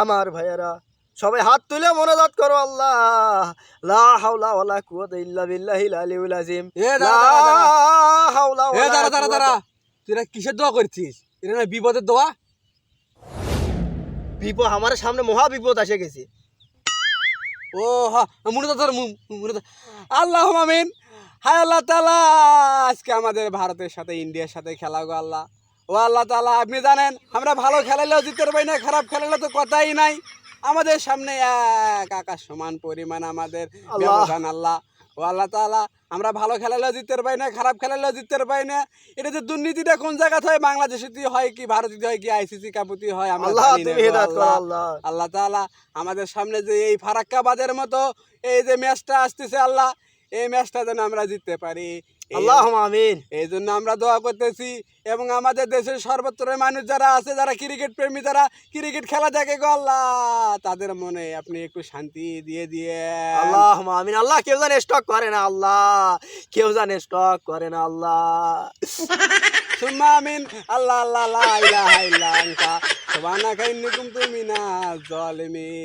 আমার ভাইয়েরা সবাই হাত তুলে মনোজাত করো আল্লাহ। লা হাওলা ওয়ালা কুওয়াতা ইল্লা বিল্লাহিল আলিউল আযীম। এ দাঁড়া, লা দাঁড়া, দাঁড়া। হাওলা এ দাঁড়া দাঁড়া দাঁড়া। তুই কিসের দোয়া করছিস? এটা না বিপদের দোয়া? বিপদ আমার সামনে মহা বিপদ এসে গেছে। ও হা মনে তো তোর মনে আল্লাহ আমিন। হায় আল্লাহ তালা আজকে আমাদের ভারতের সাথে ইন্ডিয়ার সাথে খেলা গো আল্লাহ। ও আল্লাহ তালা আপনি জানেন আমরা ভালো খেলালেও জিততে পারি না খারাপ খেলালে তো কথাই নাই। আমাদের সামনে এক আকাশ সমান পরিমাণ আমাদের আল্লাহ। ব্যবধান আল্লাহ। ও আল্লাহ তালা আমরা ভালো খেলালেও জিততে পারি না খারাপ খেলালেও জিততে পারি না। এটা যে দুর্নীতিটা কোন জায়গাতে হয় বাংলাদেশে হয় কি ভারতীয় হয় কি আইসিসি কাপুতি হয় আমরা আল্লাহ তাআলা আমাদের সামনে যে এই ফারাক্কাবাদের মতো এই যে ম্যাচটা আসতেছে আল্লাহ। এই ম্যাচটা যেন আমরা জিততে পারি। আল্লাহ আমিন। এই জন্য আমরা দোয়া করতেছি এবং আমাদের দেশের সর্বত্র মানুষ যারা আছে যারা ক্রিকেট প্রেমী যারা ক্রিকেট খেলা দেখে গো আল্লাহ তাদের মনে আপনি একটু শান্তি দিয়ে দিয়ে আল্লাহ আমিন। আল্লাহ কেউ জানে স্টক করে না আল্লাহ। কেউ জানে স্টক করে না আল্লাহ। সুম্মা আমিন। আল্লাহ আল্লাহ লা ইলাহা ইল্লা আনতা। সুবহানাকা ইন্নী কুনতু মিনাজ জালিমিন